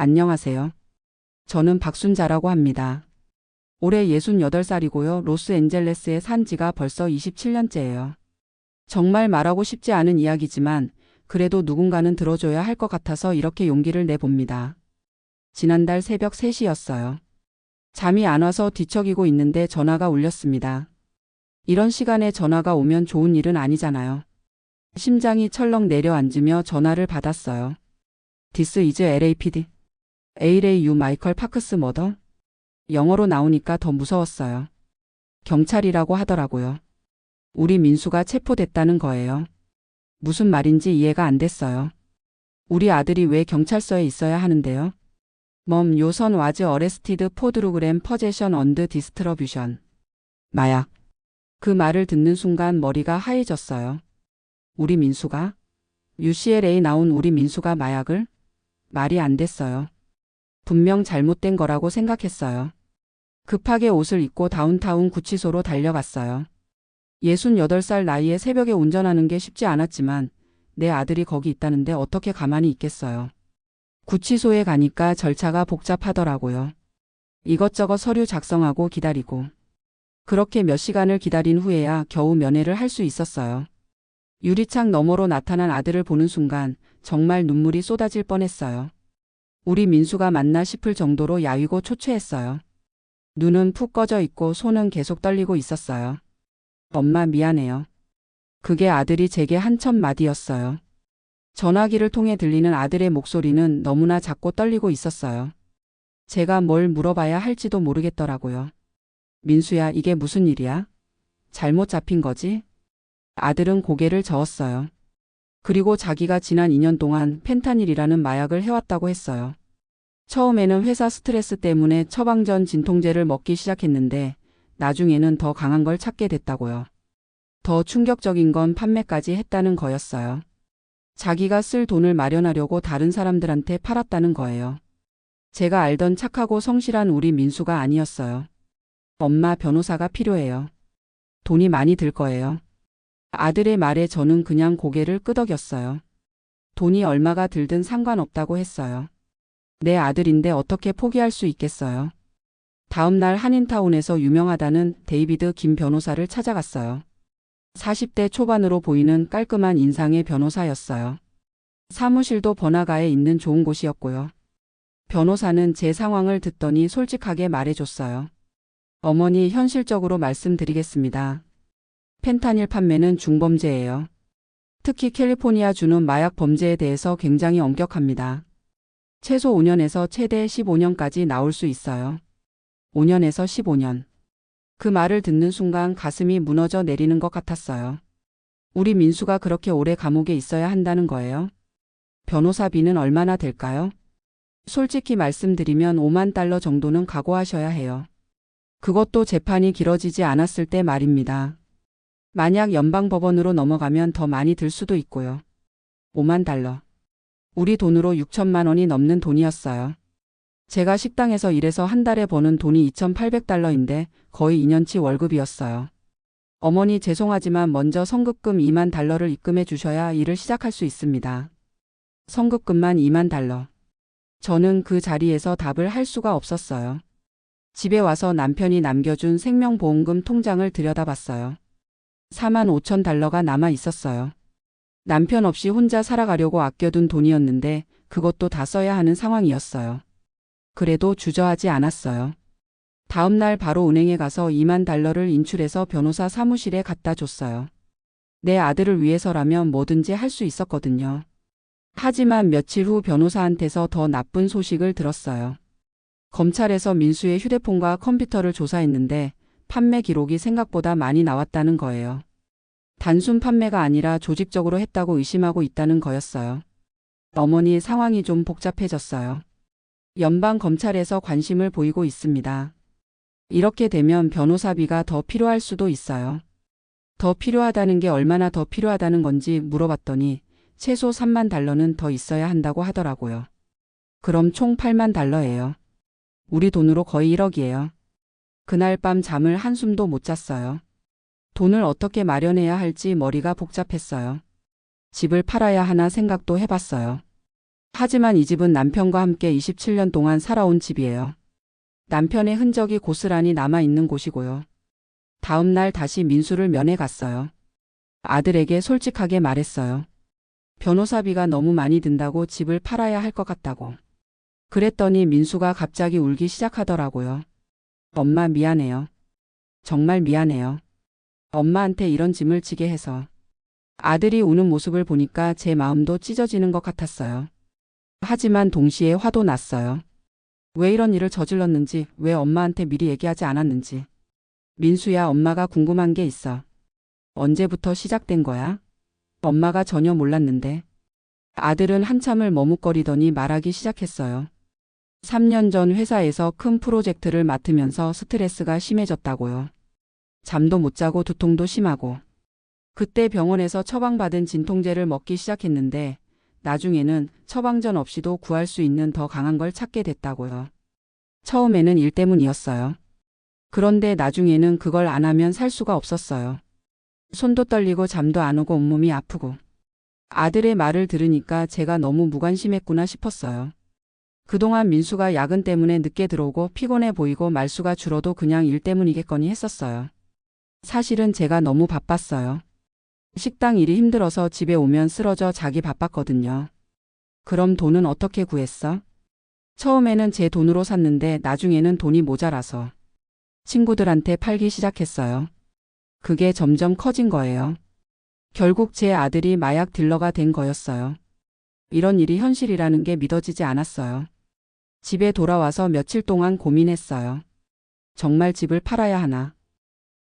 안녕하세요. 저는 박순자라고 합니다. 올해 68살이고요. 로스앤젤레스에 산 지가 벌써 27년째예요. 정말 말하고 싶지 않은 이야기지만 그래도 누군가는 들어줘야 할 것 같아서 이렇게 용기를 내봅니다. 지난달 새벽 3시였어요. 잠이 안 와서 뒤척이고 있는데 전화가 울렸습니다. 이런 시간에 전화가 오면 좋은 일은 아니잖아요. 심장이 철렁 내려앉으며 전화를 받았어요. This is LAPD. ALAU 마이컬 파크스 머더? 영어로 나오니까 더 무서웠어요. 경찰이라고 하더라고요. 우리 민수가 체포됐다는 거예요. 무슨 말인지 이해가 안 됐어요. 우리 아들이 왜 경찰서에 있어야 하는데요? 멈 요선 와즈 어레스티드 포드루그램 퍼제션 언드 디스트러뷰션. 마약. 그 말을 듣는 순간 머리가 하얘졌어요. 우리 민수가? UCLA 나온 우리 민수가 마약을? 말이 안 됐어요. 분명 잘못된 거라고 생각했어요. 급하게 옷을 입고 다운타운 구치소로 달려갔어요. 68살 나이에 새벽에 운전하는 게 쉽지 않았지만 내 아들이 거기 있다는데 어떻게 가만히 있겠어요. 구치소에 가니까 절차가 복잡하더라고요. 이것저것 서류 작성하고 기다리고. 그렇게 몇 시간을 기다린 후에야 겨우 면회를 할 수 있었어요. 유리창 너머로 나타난 아들을 보는 순간 정말 눈물이 쏟아질 뻔했어요. 우리 민수가 맞나 싶을 정도로 야위고 초췌했어요. 눈은 푹 꺼져 있고 손은 계속 떨리고 있었어요. 엄마 미안해요. 그게 아들이 제게 한첫 마디였어요. 전화기를 통해 들리는 아들의 목소리는 너무나 작고 떨리고 있었어요. 제가 뭘 물어봐야 할지도 모르겠더라고요. 민수야, 이게 무슨 일이야? 잘못 잡힌 거지? 아들은 고개를 저었어요. 그리고 자기가 지난 2년 동안 펜타닐이라는 마약을 해왔다고 했어요. 처음에는 회사 스트레스 때문에 처방전 진통제를 먹기 시작했는데 나중에는 더 강한 걸 찾게 됐다고요. 더 충격적인 건 판매까지 했다는 거였어요. 자기가 쓸 돈을 마련하려고 다른 사람들한테 팔았다는 거예요. 제가 알던 착하고 성실한 우리 민수가 아니었어요. 엄마 변호사가 필요해요. 돈이 많이 들 거예요. 아들의 말에 저는 그냥 고개를 끄덕였어요. 돈이 얼마가 들든 상관없다고 했어요. 내 아들인데 어떻게 포기할 수 있겠어요. 다음 날 한인타운에서 유명하다는 데이비드 김 변호사를 찾아갔어요. 40대 초반으로 보이는 깔끔한 인상의 변호사였어요. 사무실도 번화가에 있는 좋은 곳이었고요. 변호사는 제 상황을 듣더니 솔직하게 말해줬어요. 어머니 현실적으로 말씀드리겠습니다. 펜타닐 판매는 중범죄예요. 특히 캘리포니아 주는 마약 범죄에 대해서 굉장히 엄격합니다. 최소 5년에서 최대 15년까지 나올 수 있어요. 5년에서 15년. 그 말을 듣는 순간 가슴이 무너져 내리는 것 같았어요. 우리 민수가 그렇게 오래 감옥에 있어야 한다는 거예요? 변호사비는 얼마나 될까요? 솔직히 말씀드리면 5만 달러 정도는 각오하셔야 해요. 그것도 재판이 길어지지 않았을 때 말입니다. 만약 연방법원으로 넘어가면 더 많이 들 수도 있고요. 5만 달러. 우리 돈으로 6천만 원이 넘는 돈이었어요. 제가 식당에서 일해서 한 달에 버는 돈이 2,800달러인데 거의 2년치 월급이었어요. 어머니 죄송하지만 먼저 성급금 2만 달러를 입금해 주셔야 일을 시작할 수 있습니다. 성급금만 2만 달러. 저는 그 자리에서 답을 할 수가 없었어요. 집에 와서 남편이 남겨준 생명보험금 통장을 들여다봤어요. 4만 5천 달러가 남아 있었어요. 남편 없이 혼자 살아가려고 아껴둔 돈이었는데 그것도 다 써야 하는 상황이었어요. 그래도 주저하지 않았어요. 다음 날 바로 은행에 가서 2만 달러를 인출해서 변호사 사무실에 갖다 줬어요. 내 아들을 위해서라면 뭐든지 할 수 있었거든요. 하지만 며칠 후 변호사한테서 더 나쁜 소식을 들었어요. 검찰에서 민수의 휴대폰과 컴퓨터를 조사했는데 판매 기록이 생각보다 많이 나왔다는 거예요. 단순 판매가 아니라 조직적으로 했다고 의심하고 있다는 거였어요. 어머니 상황이 좀 복잡해졌어요. 연방 검찰에서 관심을 보이고 있습니다. 이렇게 되면 변호사비가 더 필요할 수도 있어요. 더 필요하다는 게 얼마나 더 필요하다는 건지 물어봤더니 최소 3만 달러는 더 있어야 한다고 하더라고요. 그럼 총 8만 달러예요. 우리 돈으로 거의 1억이에요. 그날 밤 잠을 한숨도 못 잤어요. 돈을 어떻게 마련해야 할지 머리가 복잡했어요. 집을 팔아야 하나 생각도 해봤어요. 하지만 이 집은 남편과 함께 27년 동안 살아온 집이에요. 남편의 흔적이 고스란히 남아 있는 곳이고요. 다음 날 다시 민수를 면회 갔어요. 아들에게 솔직하게 말했어요. 변호사비가 너무 많이 든다고 집을 팔아야 할 것 같다고. 그랬더니 민수가 갑자기 울기 시작하더라고요. 엄마 미안해요. 정말 미안해요. 엄마한테 이런 짐을 지게 해서. 아들이 우는 모습을 보니까 제 마음도 찢어지는 것 같았어요. 하지만 동시에 화도 났어요. 왜 이런 일을 저질렀는지, 왜 엄마한테 미리 얘기하지 않았는지. 민수야, 엄마가 궁금한 게 있어. 언제부터 시작된 거야? 엄마가 전혀 몰랐는데. 아들은 한참을 머뭇거리더니 말하기 시작했어요. 3년 전 회사에서 큰 프로젝트를 맡으면서 스트레스가 심해졌다고요. 잠도 못 자고 두통도 심하고. 그때 병원에서 처방받은 진통제를 먹기 시작했는데 나중에는 처방전 없이도 구할 수 있는 더 강한 걸 찾게 됐다고요. 처음에는 일 때문이었어요. 그런데 나중에는 그걸 안 하면 살 수가 없었어요. 손도 떨리고 잠도 안 오고 온몸이 아프고. 아들의 말을 들으니까 제가 너무 무관심했구나 싶었어요. 그동안 민수가 야근 때문에 늦게 들어오고 피곤해 보이고 말수가 줄어도 그냥 일 때문이겠거니 했었어요. 사실은 제가 너무 바빴어요. 식당 일이 힘들어서 집에 오면 쓰러져 자기 바빴거든요. 그럼 돈은 어떻게 구했어? 처음에는 제 돈으로 샀는데 나중에는 돈이 모자라서 친구들한테 팔기 시작했어요. 그게 점점 커진 거예요. 결국 제 아들이 마약 딜러가 된 거였어요. 이런 일이 현실이라는 게 믿어지지 않았어요. 집에 돌아와서 며칠 동안 고민했어요. 정말 집을 팔아야 하나.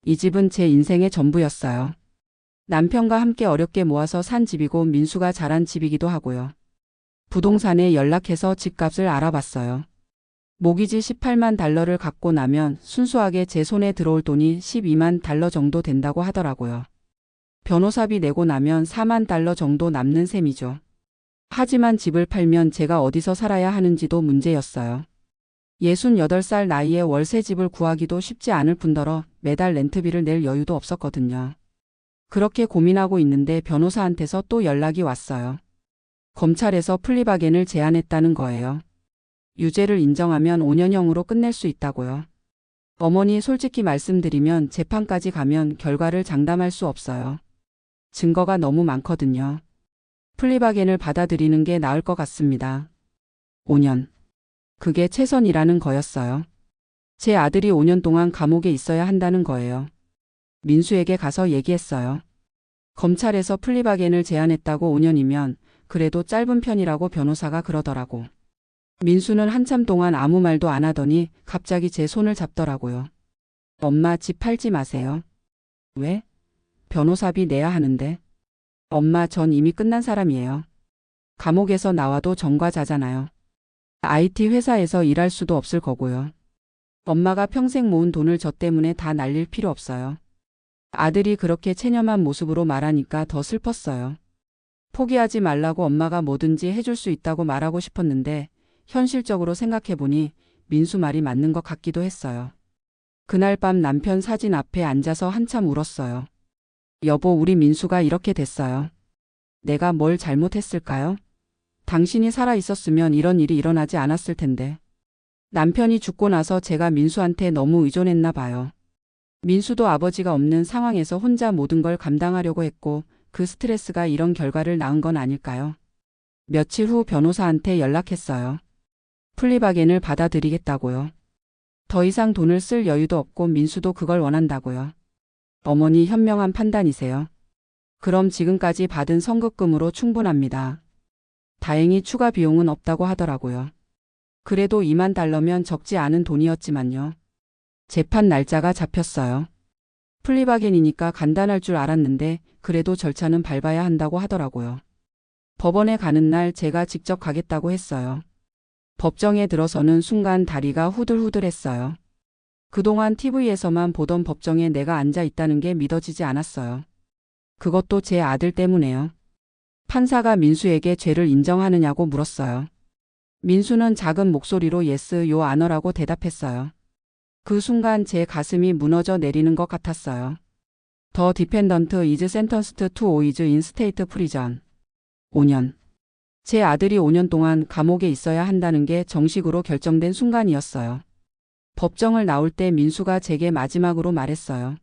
이 집은 제 인생의 전부였어요. 남편과 함께 어렵게 모아서 산 집이고 민수가 자란 집이기도 하고요. 부동산에 연락해서 집값을 알아봤어요. 모기지 18만 달러를 갖고 나면 순수하게 제 손에 들어올 돈이 12만 달러 정도 된다고 하더라고요. 변호사비 내고 나면 4만 달러 정도 남는 셈이죠. 하지만 집을 팔면 제가 어디서 살아야 하는지도 문제였어요. 68살 나이에 월세 집을 구하기도 쉽지 않을 뿐더러 매달 렌트비를 낼 여유도 없었거든요. 그렇게 고민하고 있는데 변호사한테서 또 연락이 왔어요. 검찰에서 플리바겐을 제안했다는 거예요. 유죄를 인정하면 5년형으로 끝낼 수 있다고요. 어머니 솔직히 말씀드리면 재판까지 가면 결과를 장담할 수 없어요. 증거가 너무 많거든요. 플리바겐을 받아들이는 게 나을 것 같습니다. 5년. 그게 최선이라는 거였어요. 제 아들이 5년 동안 감옥에 있어야 한다는 거예요. 민수에게 가서 얘기했어요. 검찰에서 플리바겐을 제안했다고 5년이면 그래도 짧은 편이라고 변호사가 그러더라고. 민수는 한참 동안 아무 말도 안 하더니 갑자기 제 손을 잡더라고요. 엄마 집 팔지 마세요. 왜? 변호사비 내야 하는데. 엄마 전 이미 끝난 사람이에요. 감옥에서 나와도 전과자잖아요. IT 회사에서 일할 수도 없을 거고요. 엄마가 평생 모은 돈을 저 때문에 다 날릴 필요 없어요. 아들이 그렇게 체념한 모습으로 말하니까 더 슬펐어요. 포기하지 말라고 엄마가 뭐든지 해줄 수 있다고 말하고 싶었는데 현실적으로 생각해보니 민수 말이 맞는 것 같기도 했어요. 그날 밤 남편 사진 앞에 앉아서 한참 울었어요. 여보, 우리 민수가 이렇게 됐어요. 내가 뭘 잘못했을까요? 당신이 살아 있었으면 이런 일이 일어나지 않았을 텐데. 남편이 죽고 나서 제가 민수한테 너무 의존했나 봐요. 민수도 아버지가 없는 상황에서 혼자 모든 걸 감당하려고 했고 그 스트레스가 이런 결과를 낳은 건 아닐까요? 며칠 후 변호사한테 연락했어요. 플리바겐을 받아들이겠다고요. 더 이상 돈을 쓸 여유도 없고 민수도 그걸 원한다고요. 어머니 현명한 판단이세요. 그럼 지금까지 받은 선급금으로 충분합니다. 다행히 추가 비용은 없다고 하더라고요. 그래도 2만 달러면 적지 않은 돈이었지만요. 재판 날짜가 잡혔어요. 플리바겐이니까 간단할 줄 알았는데 그래도 절차는 밟아야 한다고 하더라고요. 법원에 가는 날 제가 직접 가겠다고 했어요. 법정에 들어서는 순간 다리가 후들후들했어요. 그동안 TV에서만 보던 법정에 내가 앉아 있다는 게 믿어지지 않았어요. 그것도 제 아들 때문에요. 판사가 민수에게 죄를 인정하느냐고 물었어요. 민수는 작은 목소리로 예스 요 아너라고 대답했어요. 그 순간 제 가슴이 무너져 내리는 것 같았어요. 더 디펜던트 이즈 센턴스트 투 오이즈 인 스테이트 프리전. 5년. 제 아들이 5년 동안 감옥에 있어야 한다는 게 정식으로 결정된 순간이었어요. 법정을 나올 때 민수가 제게 마지막으로 말했어요.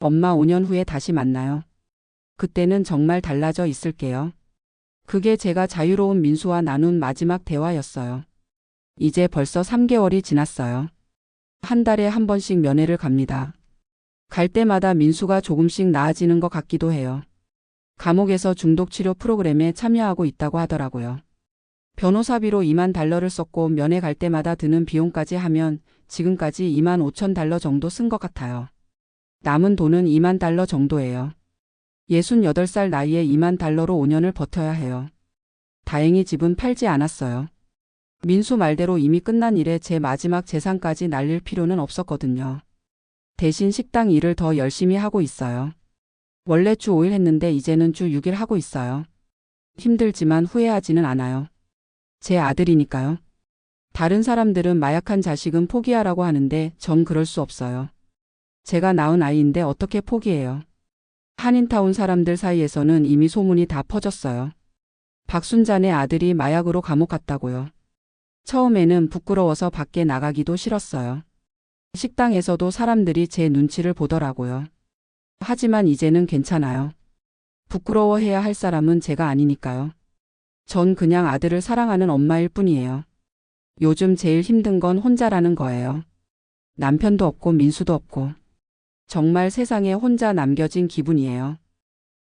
엄마 5년 후에 다시 만나요. 그때는 정말 달라져 있을게요. 그게 제가 자유로운 민수와 나눈 마지막 대화였어요. 이제 벌써 3개월이 지났어요. 한 달에 한 번씩 면회를 갑니다. 갈 때마다 민수가 조금씩 나아지는 것 같기도 해요. 감옥에서 중독 치료 프로그램에 참여하고 있다고 하더라고요. 변호사비로 2만 달러를 썼고 면회 갈 때마다 드는 비용까지 하면 지금까지 2만 5천 달러 정도 쓴 것 같아요. 남은 돈은 2만 달러 정도예요. 68살 나이에 2만 달러로 5년을 버텨야 해요. 다행히 집은 팔지 않았어요. 민수 말대로 이미 끝난 일에 제 마지막 재산까지 날릴 필요는 없었거든요. 대신 식당 일을 더 열심히 하고 있어요. 원래 주 5일 했는데 이제는 주 6일 하고 있어요. 힘들지만 후회하지는 않아요. 제 아들이니까요. 다른 사람들은 마약한 자식은 포기하라고 하는데 전 그럴 수 없어요. 제가 낳은 아이인데 어떻게 포기해요. 한인타운 사람들 사이에서는 이미 소문이 다 퍼졌어요. 박순잔의 아들이 마약으로 감옥 갔다고요. 처음에는 부끄러워서 밖에 나가기도 싫었어요. 식당에서도 사람들이 제 눈치를 보더라고요. 하지만 이제는 괜찮아요. 부끄러워해야 할 사람은 제가 아니니까요. 전 그냥 아들을 사랑하는 엄마일 뿐이에요. 요즘 제일 힘든 건 혼자라는 거예요. 남편도 없고 민수도 없고. 정말 세상에 혼자 남겨진 기분이에요.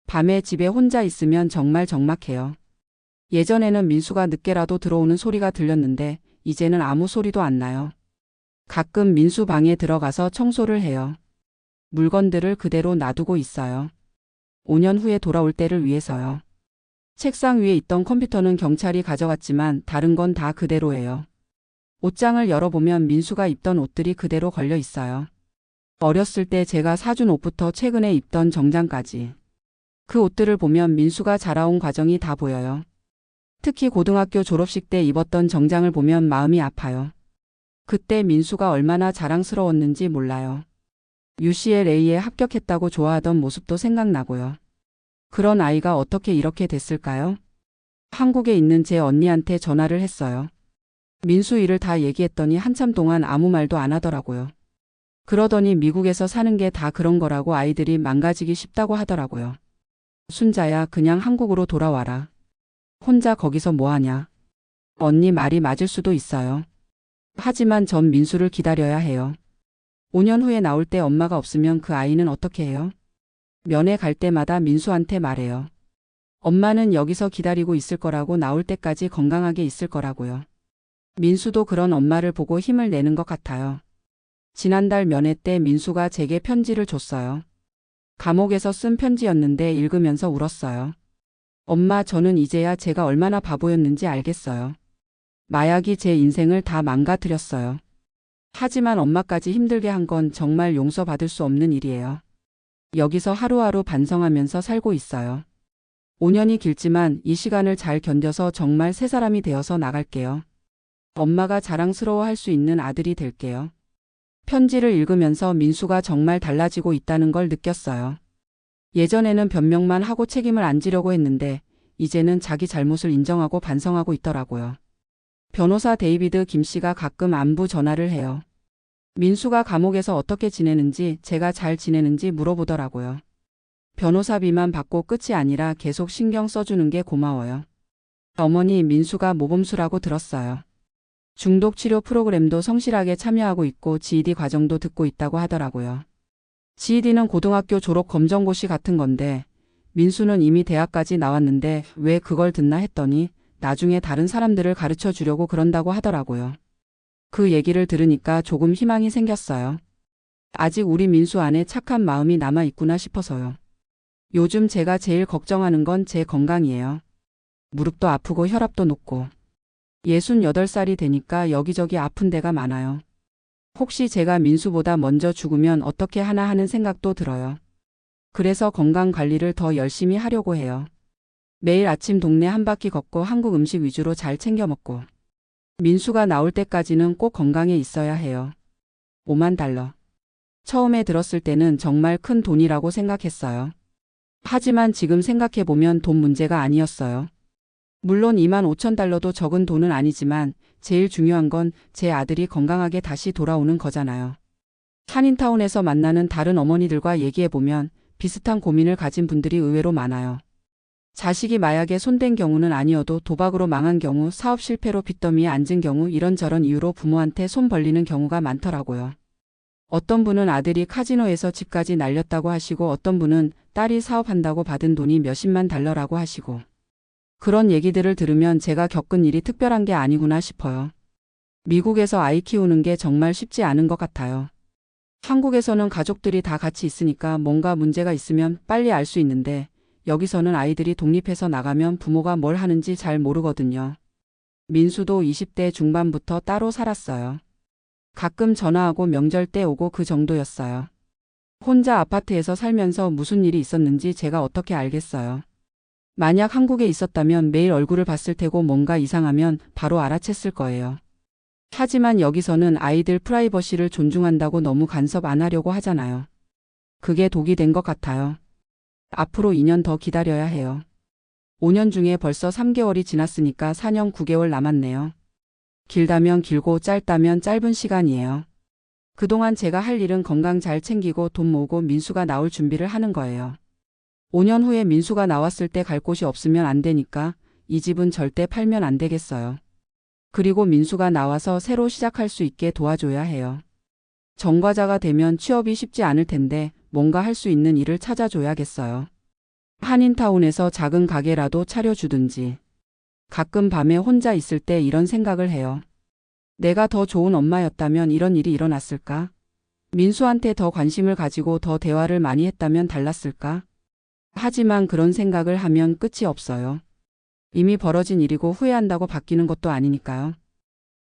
밤에 집에 혼자 있으면 정말 적막해요. 예전에는 민수가 늦게라도 들어오는 소리가 들렸는데 이제는 아무 소리도 안 나요. 가끔 민수 방에 들어가서 청소를 해요. 물건들을 그대로 놔두고 있어요. 5년 후에 돌아올 때를 위해서요. 책상 위에 있던 컴퓨터는 경찰이 가져갔지만 다른 건 다 그대로예요. 옷장을 열어보면 민수가 입던 옷들이 그대로 걸려 있어요. 어렸을 때 제가 사준 옷부터 최근에 입던 정장까지. 그 옷들을 보면 민수가 자라온 과정이 다 보여요. 특히 고등학교 졸업식 때 입었던 정장을 보면 마음이 아파요. 그때 민수가 얼마나 자랑스러웠는지 몰라요. UCLA에 합격했다고 좋아하던 모습도 생각나고요. 그런 아이가 어떻게 이렇게 됐을까요? 한국에 있는 제 언니한테 전화를 했어요. 민수 일을 다 얘기했더니 한참 동안 아무 말도 안 하더라고요. 그러더니 미국에서 사는 게 다 그런 거라고 아이들이 망가지기 쉽다고 하더라고요. 순자야, 그냥 한국으로 돌아와라. 혼자 거기서 뭐 하냐. 언니 말이 맞을 수도 있어요. 하지만 전 민수를 기다려야 해요. 5년 후에 나올 때 엄마가 없으면 그 아이는 어떻게 해요? 면회 갈 때마다 민수한테 말해요. 엄마는 여기서 기다리고 있을 거라고 나올 때까지 건강하게 있을 거라고요. 민수도 그런 엄마를 보고 힘을 내는 것 같아요. 지난달 면회 때 민수가 제게 편지를 줬어요. 감옥에서 쓴 편지였는데 읽으면서 울었어요. 엄마, 저는 이제야 제가 얼마나 바보였는지 알겠어요. 마약이 제 인생을 다 망가뜨렸어요. 하지만 엄마까지 힘들게 한 건 정말 용서받을 수 없는 일이에요. 여기서 하루하루 반성하면서 살고 있어요. 5년이 길지만 이 시간을 잘 견뎌서 정말 새 사람이 되어서 나갈게요. 엄마가 자랑스러워 할 수 있는 아들이 될게요. 편지를 읽으면서 민수가 정말 달라지고 있다는 걸 느꼈어요. 예전에는 변명만 하고 책임을 안 지려고 했는데 이제는 자기 잘못을 인정하고 반성하고 있더라고요. 변호사 데이비드 김 씨가 가끔 안부 전화를 해요. 민수가 감옥에서 어떻게 지내는지 제가 잘 지내는지 물어보더라고요. 변호사비만 받고 끝이 아니라 계속 신경 써주는 게 고마워요. 어머니 민수가 모범수라고 들었어요. 중독 치료 프로그램도 성실하게 참여하고 있고 GED 과정도 듣고 있다고 하더라고요. GED는 고등학교 졸업 검정고시 같은 건데 민수는 이미 대학까지 나왔는데 왜 그걸 듣나 했더니 나중에 다른 사람들을 가르쳐 주려고 그런다고 하더라고요. 그 얘기를 들으니까 조금 희망이 생겼어요. 아직 우리 민수 안에 착한 마음이 남아 있구나 싶어서요. 요즘 제가 제일 걱정하는 건 제 건강이에요. 무릎도 아프고 혈압도 높고. 68살이 되니까 여기저기 아픈 데가 많아요. 혹시 제가 민수보다 먼저 죽으면 어떻게 하나 하는 생각도 들어요. 그래서 건강 관리를 더 열심히 하려고 해요. 매일 아침 동네 한 바퀴 걷고 한국 음식 위주로 잘 챙겨 먹고. 민수가 나올 때까지는 꼭 건강에 있어야 해요. 5만 달러. 처음에 들었을 때는 정말 큰 돈이라고 생각했어요. 하지만 지금 생각해보면 돈 문제가 아니었어요. 물론 2만 5천 달러도 적은 돈은 아니지만 제일 중요한 건 제 아들이 건강하게 다시 돌아오는 거잖아요. 한인타운에서 만나는 다른 어머니들과 얘기해보면 비슷한 고민을 가진 분들이 의외로 많아요. 자식이 마약에 손댄 경우는 아니어도 도박으로 망한 경우, 사업 실패로 빚더미에 앉은 경우 이런저런 이유로 부모한테 손 벌리는 경우가 많더라고요. 어떤 분은 아들이 카지노에서 집까지 날렸다고 하시고 어떤 분은 딸이 사업한다고 받은 돈이 몇십만 달러라고 하시고 그런 얘기들을 들으면 제가 겪은 일이 특별한 게 아니구나 싶어요. 미국에서 아이 키우는 게 정말 쉽지 않은 것 같아요. 한국에서는 가족들이 다 같이 있으니까 뭔가 문제가 있으면 빨리 알 수 있는데 여기서는 아이들이 독립해서 나가면 부모가 뭘 하는지 잘 모르거든요. 민수도 20대 중반부터 따로 살았어요. 가끔 전화하고 명절 때 오고 그 정도였어요. 혼자 아파트에서 살면서 무슨 일이 있었는지 제가 어떻게 알겠어요. 만약 한국에 있었다면 매일 얼굴을 봤을 테고 뭔가 이상하면 바로 알아챘을 거예요. 하지만 여기서는 아이들 프라이버시를 존중한다고 너무 간섭 안 하려고 하잖아요. 그게 독이 된 것 같아요. 앞으로 2년 더 기다려야 해요. 5년 중에 벌써 3개월이 지났으니까 4년 9개월 남았네요. 길다면 길고 짧다면 짧은 시간이에요. 그동안 제가 할 일은 건강 잘 챙기고 돈 모으고 민수가 나올 준비를 하는 거예요. 5년 후에 민수가 나왔을 때 갈 곳이 없으면 안 되니까 이 집은 절대 팔면 안 되겠어요. 그리고 민수가 나와서 새로 시작할 수 있게 도와줘야 해요. 전과자가 되면 취업이 쉽지 않을 텐데 뭔가 할 수 있는 일을 찾아줘야겠어요. 한인타운에서 작은 가게라도 차려주든지. 가끔 밤에 혼자 있을 때 이런 생각을 해요. 내가 더 좋은 엄마였다면 이런 일이 일어났을까? 민수한테 더 관심을 가지고 더 대화를 많이 했다면 달랐을까? 하지만 그런 생각을 하면 끝이 없어요. 이미 벌어진 일이고 후회한다고 바뀌는 것도 아니니까요.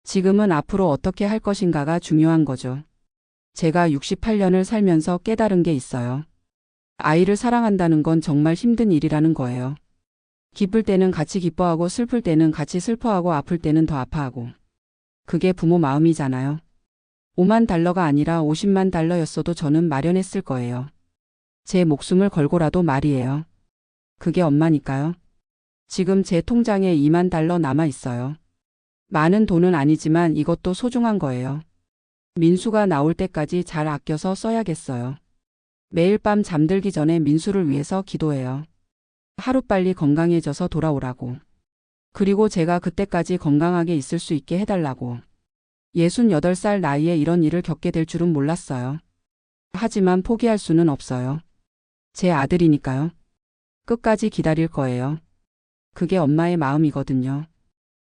지금은 앞으로 어떻게 할 것인가가 중요한 거죠. 제가 68년을 살면서 깨달은 게 있어요. 아이를 사랑한다는 건 정말 힘든 일이라는 거예요. 기쁠 때는 같이 기뻐하고 슬플 때는 같이 슬퍼하고 아플 때는 더 아파하고. 그게 부모 마음이잖아요. 5만 달러가 아니라 50만 달러였어도 저는 마련했을 거예요. 제 목숨을 걸고라도 말이에요. 그게 엄마니까요. 지금 제 통장에 2만 달러 남아 있어요. 많은 돈은 아니지만 이것도 소중한 거예요. 민수가 나올 때까지 잘 아껴서 써야겠어요. 매일 밤 잠들기 전에 민수를 위해서 기도해요. 하루빨리 건강해져서 돌아오라고. 그리고 제가 그때까지 건강하게 있을 수 있게 해달라고. 68살 나이에 이런 일을 겪게 될 줄은 몰랐어요. 하지만 포기할 수는 없어요. 제 아들이니까요. 끝까지 기다릴 거예요. 그게 엄마의 마음이거든요.